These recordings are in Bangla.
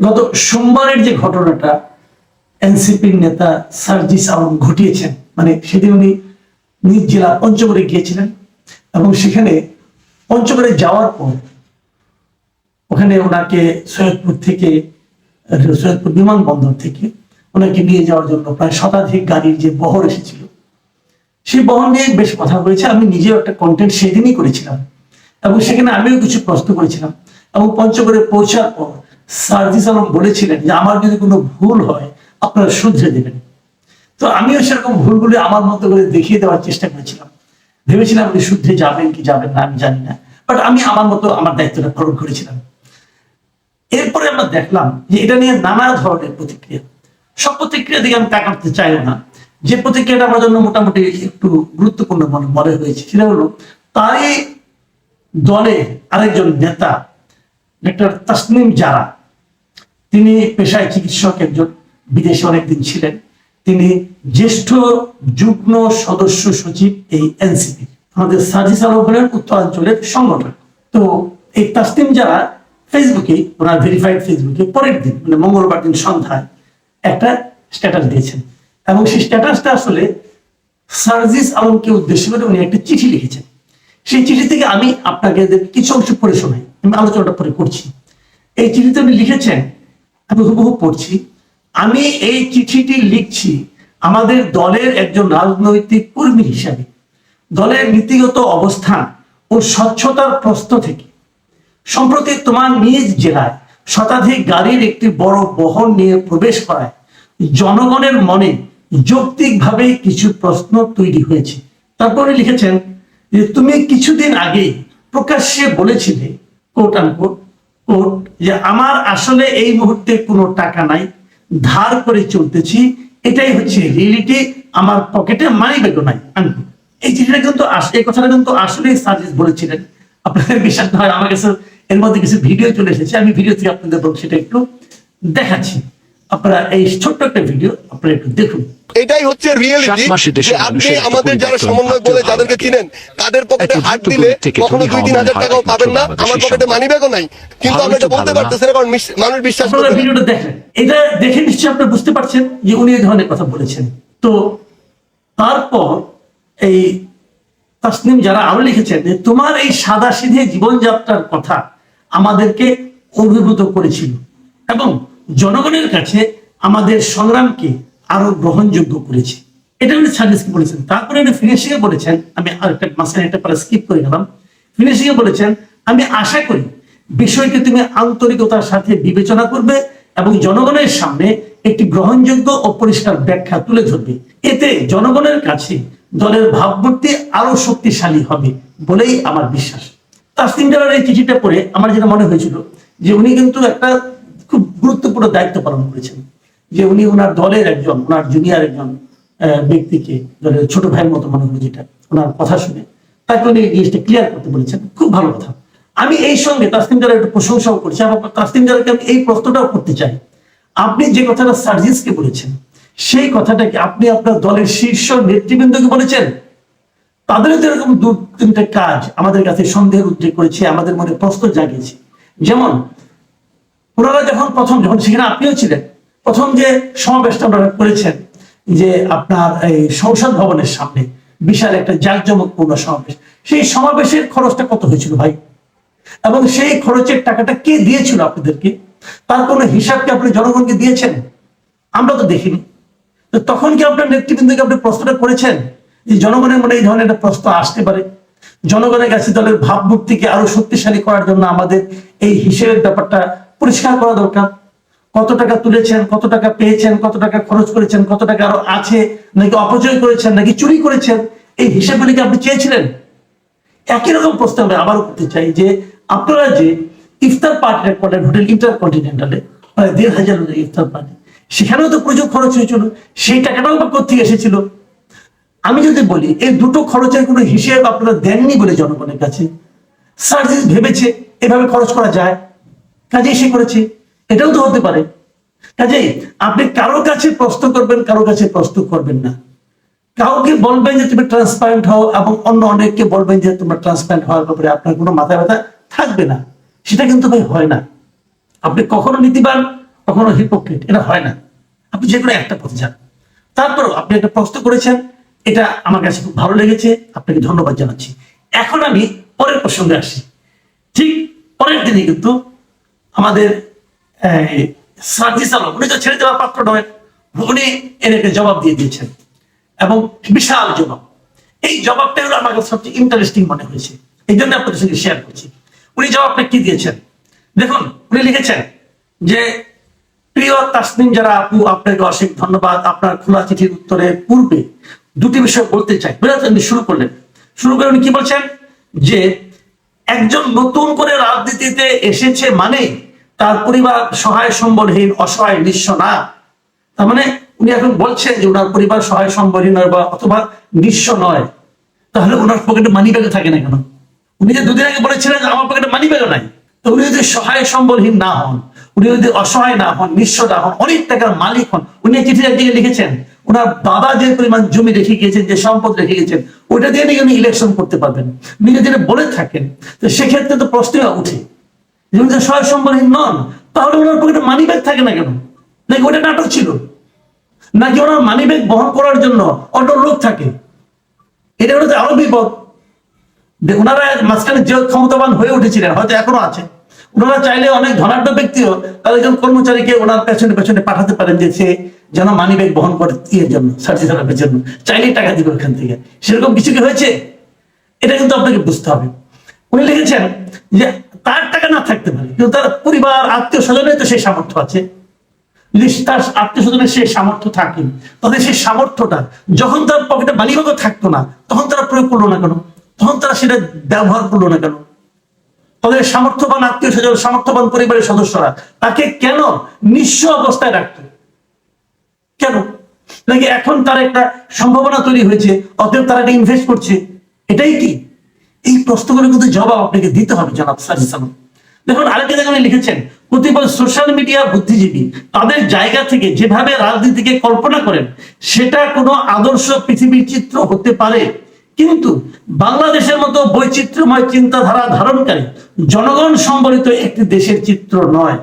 গত সোমবারের যে ঘটনাটা এনসিপির নেতা সার্জিস আলম ঘটিয়েছেন মানে সেদিন উনি নিজ জেলা পঞ্চগড়ে গিয়েছিলেন এবং সেখানে পঞ্চগড়ে যাওয়ার পর ওখানে ওনাকে সৈয়দপুর থেকে, সৈয়দপুর বিমানবন্দর থেকে ওনাকে নিয়ে যাওয়ার জন্য প্রায় শতাধিক গাড়ির যে বহর এসেছিল, সেই বহর নিয়ে বেশ কথা হয়েছে আমি নিজেও একটা কন্টেন্ট সেদিনই করেছিলাম এবং সেখানে আমিও কিছু প্রশ্ন করেছিলাম এবং পঞ্চগড়ে পৌঁছার পর সার্জিস বলেছিলেন যে আমার যদি কোনো ভুল হয়, আপনারা শুধরে দেবেন। তো আমিও সেরকম ভুলগুলি আমার মতো করে দেখিয়ে দেওয়ার চেষ্টা করেছিলাম। ভেবেছিলাম আপনি শুদ্ধে যাবেন কি যাবেন না, আমি জানি না। বাট আমি আমার মতো আমার দায়িত্বটা পালন করেছিলাম। এরপরে আমরা দেখলাম যে এটা নিয়ে নানা ধরনের প্রতিক্রিয়া। সব প্রতিক্রিয়া দিকে আমি তাকাতে চাইও না। যে প্রতিক্রিয়াটা আমার জন্য মোটামুটি একটু গুরুত্বপূর্ণ মনে মনে হয়েছে, সেটা হলো তারই দলে আরেকজন নেতা, ডাক্তার তাসনিম জারা তিনি পেশায় চিকিৎসক একজন, বিদেশে অনেকদিন ছিলেন। তিনি জ্যেষ্ঠ যুগ্ম সদস্য সচিব এই এনসিপি, আমাদের সার্জিস আলম হলেন উত্তরাঞ্চলের সংগঠন তো এই তাসনিম যারা, ফেসবুকে, ওনার ভেরিফাইড ফেসবুকে পরের দিন মানে মঙ্গলবার দিন সন্ধ্যায় একটা স্ট্যাটাস দিয়েছেন। এবং সেই স্ট্যাটাসটা আসলে সার্জিস আলমকে উদ্দেশ্য করে উনি একটা চিঠি লিখেছেন। সেই চিঠি থেকে আমি আপনাকে কিছু অংশ পড়ে শোনাই, আমি আলোচনাটা পরে করছি। এই চিঠিতে উনি লিখেছেন আমি হুবহু পড়ছি আমি এই চিঠিটি লিখছি আমাদের দলের একজন রাজনৈতিক কর্মী হিসাবে। দলের নীতিগত অবস্থান ও স্বচ্ছতার প্রশ্ন থেকে। সম্প্রতি তোমার নিজ জেলায় শতাধিক গাড়ির একটি বড় বহন নিয়ে প্রবেশ করায় জনগণের মনে যৌক্তিকভাবে কিছু প্রশ্ন তৈরি হয়েছে। তারপরে লিখেছেন যে, তুমি কিছুদিন আগে প্রকাশ্যে বলেছিলে কোট আনকোট কোট যে আমার আসলে এই মুহূর্তে কোনো টাকা নাই, ধার করে চলতেছি, এটাই হচ্ছে রিয়েলিটি আমার পকেটে মানি ব্যাগও নাই এই চিঠিটা কিন্তু এই কথাটা কিন্তু আসলেই সার্জিস বলেছিলেন। আপনাদের বিশ্বাস হয়, আমার কাছে এর মধ্যে কিছু ভিডিও চলে এসেছে, আমি ভিডিও থেকে আপনাদের সেটা একটু দেখাচ্ছি। আপনারা এই ছোট্ট একটা ভিডিও আপনারা একটু দেখুন এটাই হচ্ছে রিয়েলিটি যে আপনি আমাদের যারা সমন্বয় বলে যাদেরকে। চিনেন তাদের পকেটে হাত দিলে কখনো দুই তিন হাজার টাকাও পাবেন না আমার পকেটে মানি ব্যাগও নাই কিন্তু ভালো আমি এটা বলতে। পারতেছি না কারণ মানুষ বিশ্বাস না। ভিডিওটা দেখেন এটা দেখে নিশ্চয়ই আপনারা বুঝতে পারছেন যে উনি এই ধরনের কথা বলেছেন তো তারপর এই তাসনিম যারা আরও লিখেছেন যে তোমার এই সাদা সিধে জীবনযাত্রার কথা আমাদেরকে অভিভূত করেছিল এবং জনগণের কাছে আমাদের সংগ্রামকে আরও গ্রহণযোগ্য করেছে। এটা উনি বলেছেন। তারপরে উনি ফিনিশিংয়ে বলেছেন, আমি আরেকটা মাঝখানে একটা স্কিপ করে গেলাম। ফিনিশিংয়ে বলেছেন, আমি আশা করি বিষয়টি তুমি আন্তরিকতার সাথে বিবেচনা করবে এবং জনগণের সামনে একটি গ্রহণযোগ্য ও পরিষ্কার ব্যাখ্যা তুলে ধরবে। এতে জনগণের কাছে দলের ভাবমূর্তি আরও শক্তিশালী হবে বলেই আমার বিশ্বাস। তাসলিম জালার এই চিঠিটা পড়ে আমার যেটা মনে হয়েছিল যে উনি কিন্তু একটা খুব গুরুত্বপূর্ণ দায়িত্ব পালন করেছেন। যে উনি ওনার দলের একজন ওনার জুনিয়র একজন ব্যক্তিকে, দলের ছোট ভাইয়ের মতো মনে হলো যেটা ওনার কথা শুনে। তাকে উনি জিনিসটা ক্লিয়ার করতে বলেছেন। খুব ভালো কথা। আমি এই সঙ্গে তাসলিম জালার একটু প্রশংসাও করছি এবং তাসলিম জালাকে আমি এই প্রশ্নটাও করতে চাই। আপনি যে কথাটা সার্জিসকে বলেছেন, সেই কথাটাকে আপনি আপনার দলের শীর্ষ নেতৃবৃন্দকে বলেছেন? তাদেরও তো এরকম দু তিনটে কাজ আমাদের কাছে সন্দেহের উদ্রেক করেছে, আমাদের মনে প্রশ্ন জাগিয়েছে। যেমন ওনারা যখন প্রথম যখন সেখানে আপনিও ছিলেন, প্রথম যে সমাবেশটা ওনারা করেছেন, যে আপনার এই সংসদ ভবনের সামনে বিশাল একটা জাঁকজমকপূর্ণ সমাবেশ, সেই সমাবেশের খরচটা কত হয়েছিল ভাই? এবং সেই খরচের টাকাটা কে দিয়েছিল আপনাদেরকে? তার কোনো হিসাব কি আপনি জনগণকে দিয়েছেন? আমরা তো দেখিনি। তখন কি আপনার নেতৃবৃন্দকে আপনি প্রশ্নটা করেছেন? যে জনগণের মনে এই ধরনের একটা প্রশ্ন আসতে পারে। জনগণের কাছে দলের ভাবমূর্তিকে আরও শক্তিশালী করার জন্য আমাদের এই হিসেবের ব্যাপারটা পরিষ্কার করা দরকার। কত টাকা তুলেছেন, কত টাকা পেয়েছেন, কত টাকা খরচ করেছেন, কত টাকা আরও আছে, নাকি অপচয় করেছেন, নাকি চুরি করেছেন, এই হিসেবগুলি কি আপনি চেয়েছিলেন? একই রকম প্রশ্ন আমি আবারও করতে চাই যে, আপনারা যে ইফতার পার্টি করেন হোটেল ইন্টার কন্টিনেন্টালে প্রায় দেড় হাজার ইফতার পার্টি, সেখানেও তো প্রচুর খরচ হয়েছিল, সেই টাকাটাও বা কোথেকে এসেছিল? আমি যদি বলি, এই দুটো খরচের কোনো হিসেব আপনারা দেননি বলে জনগণের কাছে। সার্ভিস ভেবেছে, এভাবে খরচ করা যায়? কাজেই সে করেছে। এটাও তো হতে পারে। কাজেই আপনি কারও কাছে প্রশ্ন করবেন কারও কাছে প্রশ্ন করবেন না। কাউকে বলবেন যে তুমি ট্রান্সপারেন্ট হও এবং অন্য অনেককে বলবেন যে তোমরা ট্রান্সপারেন্ট হওয়ার ব্যাপারে আপনার কোনো মাথা ব্যথা থাকবে না। সেটা কিন্তু ভাই হয় না। আপনি কখনো নীতিবান, কখনো হিপোক্রেট এটা হয় না। আপনি যে কোনো একটা পথে যান। তারপরও আপনি একটা প্রশ্ন করেছেন, এটা আমার কাছে খুব ভালো লেগেছে, আপনাকে ধন্যবাদ জানাচ্ছি। এখন আমি পরের প্রসঙ্গে আসি। ঠিক পরের দিনই কিন্তু আমাদের সার্জিস উনি তো ছেড়ে দেওয়ার পাত্র নয়, উনি এর একটা জবাব দিয়ে দিয়েছেন। এবং বিশাল জবাব। এই জবাবটা হলো আমার কাছে সবচেয়ে ইন্টারেস্টিং মনে হয়েছে। এই জন্য আপনাদের সঙ্গে শেয়ার করছি। উনি জবাবটা কি দিয়েছেন? দেখুন, উনি লিখেছেন যে, প্রিয় তাসনিম যারা আপু, আপনাকে অশেষ ধন্যবাদ। আপনার খোলা চিঠির উত্তরের পূর্বে দুটি বিষয় বলতে চাই। উনি শুরু করলেন। শুরু করে উনি কি বলছেন? যে একজন নতুন করে রাজনীতিতে এসেছে মানে তার পরিবার সহায় সম্বলহীন, অসহায়, নিঃস্ব না। তার মানে উনি এখন বলছেন যে ওনার পরিবার সহায় সম্বলহীন বা অথবা নিঃস্ব নয়। তাহলে ওনার পকেটে মানি ব্যাগে থাকে না কেন? উনি যে দুদিন আগে বলেছিলেন যে আমার পকেটে মানি ব্যাগও নাই। তো উনি যদি সহায় সম্বলহীন না হন, উনি যদি অসহায় না হন, নিঃস্ব না হন, অনেক টাকার মালিক হন, উনি চিঠি একদিকে লিখেছেন ওনার বাবা যে পরিমাণ জমি রেখে গিয়েছেন, যে সম্পদ রেখে গেছেন ওইটা দিয়ে নাকি উনি ইলেকশন করতে পারবেন। যদি এটা বলে থাকেন, তো সেক্ষেত্রে তো প্রশ্নই উঠে যে উনি তো সহায় সম্বলহীন নন, তাহলে ওনার পকেটে মানি ব্যাগ থাকে না কেন? নাকি ওটা নাটক ছিল? নাকি ওনার মানি ব্যাগ বহন করার জন্য অটো লোক থাকে? এটা হলো আরও বিপদ। ওনারা মাঝখানে যে ক্ষমতাবান হয়ে উঠেছিলেন, হয়তো এখনও আছে। ওনারা চাইলে অনেক ধনাঢ্য ব্যক্তিও তাদের একজন কর্মচারীকে ওনার পেছনে পেছনে পাঠাতে পারেন যে সে যেন মানি ব্যাগ বহন করে ইয়ের জন্য সার্জি সালামের জন্য। চাইলেই টাকা দিবে ওখান থেকে। সেরকম কিছু কি হয়েছে? এটা কিন্তু আপনাকে বুঝতে হবে। উনি লিখেছেন যে তার টাকা না থাকতে পারে, কিন্তু তার পরিবার, আত্মীয় স্বজনের তো সেই সামর্থ্য আছে। তার আত্মীয় স্বজনের সেই সামর্থ্য থাকে তাদের সেই সামর্থ্যটা যখন তার পকেটে মালিবাগও থাকতো না, তখন তারা প্রয়োগ করল না কেন? তখন তারা সেটা ব্যবহার করল না কেন? তাদের সামর্থ্যবান আত্মীয় স্বজন, সামর্থ্যবান পরিবারের সদস্যরা তাকে কেন নিঃস্ব অবস্থায় রাখতো? কেন? নাকি এখন তার একটা সম্ভাবনা তৈরি হয়েছে, অতএব তারা এটা ইনভেস্ট করছে? এটাই কি? এই প্রশ্নগুলো কিন্তু জবাব আপনাকে দিতে হবে, জনাব সাজি সালাম দেখুন, আরেকটা জায়গায় উনি লিখেছেন কতিপয় সোশ্যাল মিডিয়া বুদ্ধিজীবী, তাদের জায়গা থেকে যেভাবে রাজনীতিকে কল্পনা করেন, সেটা কোনো আদর্শ পৃথিবীর চিত্র হতে পারে। কিন্তু বাংলাদেশের মতো বৈচিত্র্যময় চিন্তাধারা ধারণকারী, জনগণ সম্বলিত একটি দেশের চিত্র নয়।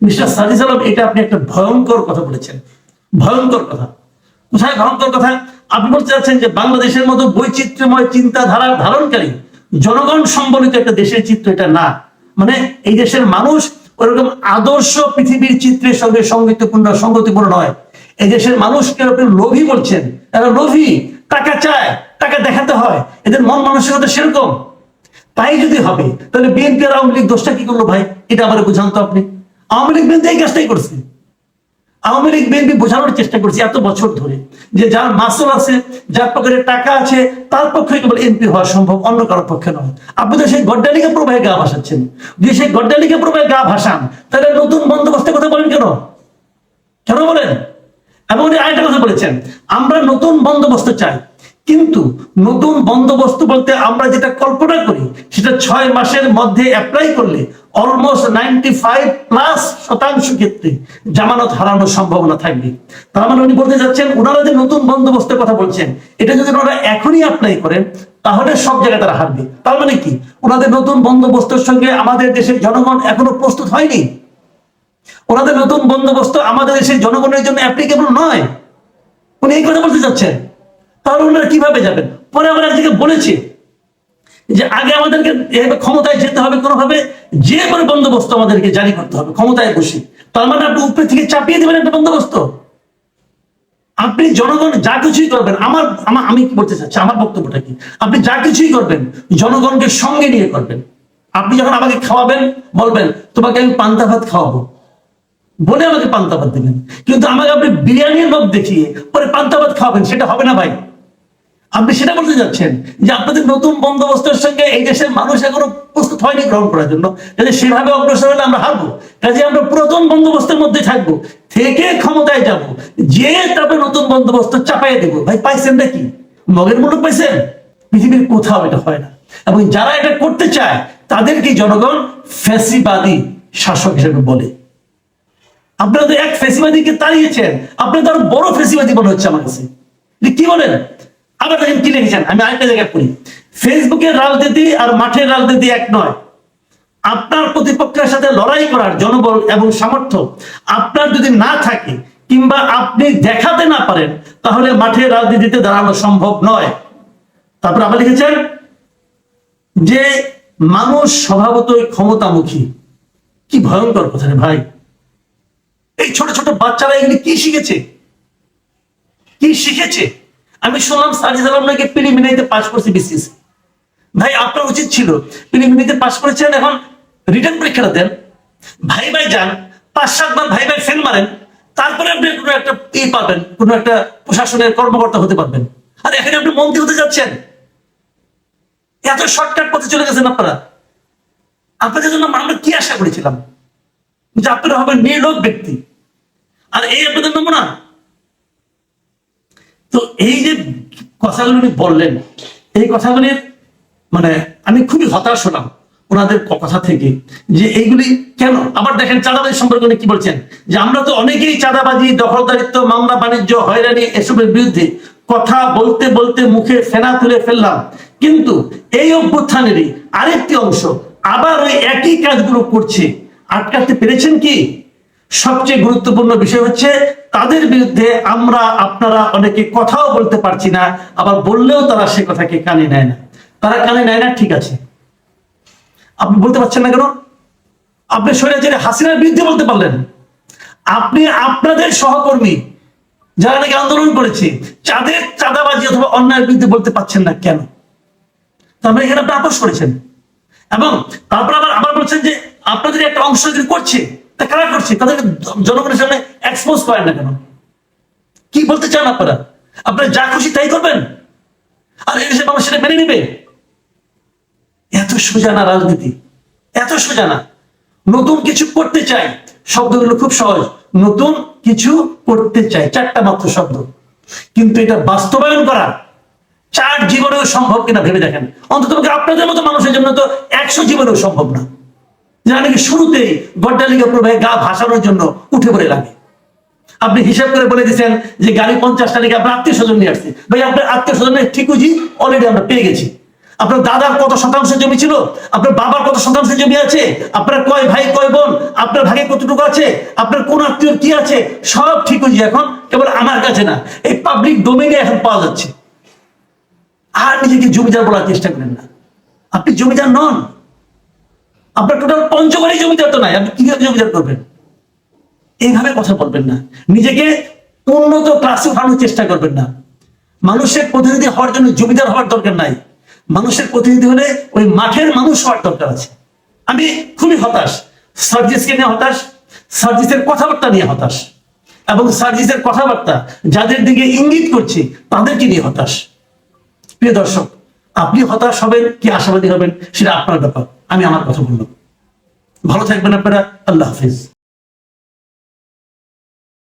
মিস্টার সাজিদ আলম এটা আপনি একটা ভয়ঙ্কর কথা বলেছেন। ভয়ঙ্কর কথা। কোথায় ভয়ঙ্কর কথা? আপনি বলতে চাচ্ছেন যে বাংলাদেশের মতো বৈচিত্র্যময় চিন্তাধারা ধারণকারী জনগণ সম্বলিত একটা দেশের চিত্র এটা না। মানে এই দেশের মানুষ ওরকম আদর্শ পৃথিবীর চিত্রের সঙ্গে সঙ্গীতপূর্ণ সঙ্গতিপূর্ণ নয়। এই দেশের মানুষকে আপনি লোভী বলছেন। এরা লোভী, টাকা চায়, টাকা দেখাতে হয়। এদের মন মানসিকতা সেরকম। তাই যদি হবে, তাহলে বিএনপি আর আওয়ামী লীগ দোষটা কি করল ভাই? এটা আমার বুঝান তো আপনি। আওয়ামী লীগ বিএনপি এই কাজটাই করছে। আওয়ামী লীগ বিএনপি বোঝানোর চেষ্টা এত বছর ধরে যে যার মাসল আছে, যার পকেটে টাকা আছে, তার পক্ষে কেবল এমপি হওয়া সম্ভব, অন্য কারোর পক্ষে নয়। আপনি তো সেই গড্ডালিকা প্রবাহে গা ভাসাচ্ছেন। যদি সেই গড্ডালিকা প্রবাহে গা ভাসান, তাহলে নতুন বন্দোবস্তের কথা বলেন কেন? কেন বলেন? এবং উনি আরেকটা কথা বলেছেন, আমরা নতুন বন্দোবস্ত চাই, কিন্তু নতুন বন্দোবস্ত বলতে আমরা যেটা কল্পনা করি, সেটা ছয় মাসের মধ্যে অ্যাপ্লাই করলে অলমোস্ট নাইনটি ফাইভ প্লাস শতাংশ ক্ষেত্রে জামানত হারানোর সম্ভাবনা থাকবে। তার মানে উনি বলতে যাচ্ছেন ওনারা যে নতুন বন্দোবস্তের কথা বলছেন, এটা যদি ওনারা এখনই অ্যাপ্লাই করেন, তাহলে সব জায়গায় তারা হারবে। তার মানে কি? ওনাদের নতুন বন্দোবস্তের সঙ্গে আমাদের দেশের জনগণ এখনও প্রস্তুত হয়নি। ওনাদের নতুন বন্দোবস্ত আমাদের দেশের জনগণের জন্য অ্যাপ্লিকেবল নয়। উনি এই কথা বলতে চাচ্ছেন তাহলে ওনারা কীভাবে যাবেন? পরে আবার একদিকে বলেছে যে আগে আমাদেরকে এভাবে ক্ষমতায় যেতে হবে কোনোভাবে, যে কোনো বন্দোবস্ত আমাদেরকে জারি করতে হবে, ক্ষমতায় বসে। তার মানে আপনি উপরে থেকে চাপিয়ে দেবেন একটা বন্দোবস্ত? আপনি জনগণ যা কিছুই করবেন, আমার আমার, আমি কি বলতে চাচ্ছি, আমার বক্তব্যটা কি? আপনি যা কিছুই করবেন, জনগণকে সঙ্গে নিয়ে করবেন। আপনি যখন আমাকে খাওয়াবেন, বলবেন, তোমাকে আমি পান্তা ভাত খাওয়াবো। বলে আমাকে পান্তা ভাত দিবেন। কিন্তু আমাকে আপনি বিরিয়ানির লোক দেখিয়ে পরে পান্তা ভাত খাওয়াবেন, সেটা হবে না ভাই। আপনি সেটা বলতে যাচ্ছেন যে আপনাদের নতুন বন্দোবস্তের সঙ্গে এই দেশের মানুষ এখনও প্রস্তুত হয়নি গ্রহণ করার জন্য। কাজে সেভাবে অগ্রসর হলে আমরা হারবো। কাজে আমরা পুরাতন বন্দোবস্তের মধ্যে থাকব, থেকে ক্ষমতায় যাব। যে তারপরে নতুন বন্দোবস্ত চাপাই দেবো। ভাই, পাইছেন নাকি? মগের মুলুক পাইছেন? পৃথিবীর কোথাও এটা হয় না। এবং যারা এটা করতে চায়, তাদেরকে জনগণ ফ্যাসিবাদী শাসক হিসেবে বলে। আপনারা তো এক ফেসিবাদীকে তাড়িয়েছেন। আপনি তো আরও বড় ফেসিবাদী মনে হচ্ছে আমার কাছে। কি বলেন? আবার দেখেন কি লিখেছেন আমি আরেকটা জায়গায় পড়ি। ফেসবুকের রাজনীতি আর মাঠের রাজনীতি এক নয়। আপনার প্রতিপক্ষের সাথে লড়াই করার জনবল এবং সামর্থ্য আপনার যদি না থাকে কিংবা আপনি দেখাতে না পারেন, তাহলে মাঠে রাজনীতিতে দাঁড়ানো সম্ভব নয়। তারপর আবার লিখেছেন, যে মানুষ স্বভাবতই ক্ষমতামুখী। কি ভয়ঙ্কর কথা রে ভাই। এই ছোট ছোট বাচ্চারা এগুলি কি শিখেছে? কি শিখেছে? আমি শুনলাম সাজিদ আলম নাকি প্রিলিমিনারিতে পাশ করছে বিসিস ভাই, আপনার উচিত ছিল প্রিলিমিনারিতে পাশ করেছেন এখন রিটার্ন পরীক্ষাটা দেন। ভাই ভাই যান, পাঁচ সাতবার ভাই ভাই ফেল মারেন, তারপরে আপনি কোনো একটা ই পাবেন, কোনো একটা প্রশাসনের কর্মকর্তা হতে পারবেন। আর এখানে আপনি মন্ত্রী হতে যাচ্ছেন। এত শর্টকাট পথে চলে গেছেন আপনারা। আপনাদের জন্য আমরা কি আশা করেছিলাম? যে আপনারা হবেন নির্লোক ব্যক্তি। আর এই আপনাদের নমুনা। তো এই যে কথাগুলো উনি বললেন, এই কথাগুলির মানে আমি খুবই হতাশ হলাম ওনাদের কথা থেকে যে এইগুলি কেন? আবার দেখেন চাঁদাবাজি সম্পর্কে উনি কি বলছেন? যে আমরা তো অনেকেই চাঁদাবাজি, দখলদারিত্ব, মামলা, বাণিজ্য, হয়রানি এসবের বিরুদ্ধে কথা বলতে বলতে মুখে ফেনা তুলে ফেললাম। কিন্তু এই অভ্যুত্থানেরই আরেকটি অংশ আবার ওই একই কাজগুলো করছে। আটকাতে পেরেছেন কি? সবচেয়ে গুরুত্বপূর্ণ বিষয় হচ্ছে, তাদের বিরুদ্ধে আমরা, আপনারা অনেকে কথাও বলতে পারছি না, আবার বললেও তারা সে কথাকে কানে নেয় না। তারা কানে নেয় না, ঠিক আছে। আপনি বলতে পারছেন না কেন? আপনি স্বৈরাচারী হাসিনার বিরুদ্ধে বলতে পারলেন। আপনি আপনাদের সহকর্মী যারা নাকি আন্দোলন করেছে চাঁদের চাঁদাবাজি অথবা অন্যায়ের বিরুদ্ধে বলতে পারছেন না কেন? তারপরে এখানে আপনি আপোষ করেছেন। এবং তারপর আবার আবার বলছেন যে, আপনাদের একটা অংশ যদি করছে তা কারা করছে? তাদেরকে জনগণের সামনে এক্সপোজ করেন না কেন? কি বলতে চান আপনারা? আপনারা যা খুশি তাই করবেন? আর এই দেশের মানুষ সেটা মেনে নিবে? এত সোজা না রাজনীতি। এত সোজা না। নতুন কিছু করতে চাই। শব্দগুলো খুব সহজ। নতুন কিছু করতে চাই। চারটা মাত্র শব্দ। কিন্তু এটা বাস্তবায়ন করা চার জীবনেও সম্ভব কিনা ভেবে দেখেন। অন্তত আপনাদের মতো মানুষের জন্য তো একশো জীবনেও সম্ভব না। যারা নাকি শুরুতেই গড্ডালিকা প্রবাহে গা ভাসানোর জন্য উঠে পড়ে লাগে। আপনি হিসাব করে বলে দিচ্ছেন যে গাড়ি পঞ্চাশটা নাকি আপনার আত্মীয় স্বজন নিয়ে আসছে। ভাই, আপনার আত্মীয় স্বজনের ঠিকুজি অলরেডি আমরা পেয়ে গেছি। আপনার দাদার কত শতাংশ জমি ছিল? আপনার বাবার কত শতাংশ জমি আছে? আপনার কয় ভাই, কয় বোন? আপনার ভাগে কতটুকু আছে? আপনার কোন আত্মীয় কি আছে? সব ঠিকুজি এখন, কেবল আমার কাছে না, এই পাবলিক ডোমেইনে এখন পাওয়া যাচ্ছে। আর নিজেকে জমিদার বলার চেষ্টা করেন না। আপনি জমিদার নন। আপনার টোটাল পঞ্চগড়ই জমিদার তো নাই, আপনি কীভাবে জমিদার করবেন? এইভাবে কথা বলবেন না। নিজেকে উন্নত ক্লাসে উঠানোর চেষ্টা করবেন না। মানুষের প্রতিনিধি হওয়ার জন্য জমিদার হওয়ার দরকার নাই। মানুষের প্রতিনিধি হলে ওই মাঠের মানুষ হওয়ার দরকার আছে। আমি খুবই হতাশ। সার্জিসকে নিয়ে হতাশ, সার্জিসের কথাবার্তা নিয়ে হতাশ। এবং সার্জিসের কথাবার্তা যাদের দিকে ইঙ্গিত করছি, তাদেরকে নিয়ে হতাশ। প্রিয় দর্শক, আপনি হতাশ হবেন কি আশাবাদী হবেন, সেটা আপনার ব্যাপার। আমি আমার কথা বললাম। ভালো থাকবেন আপনারা আল্লাহ হাফিজ।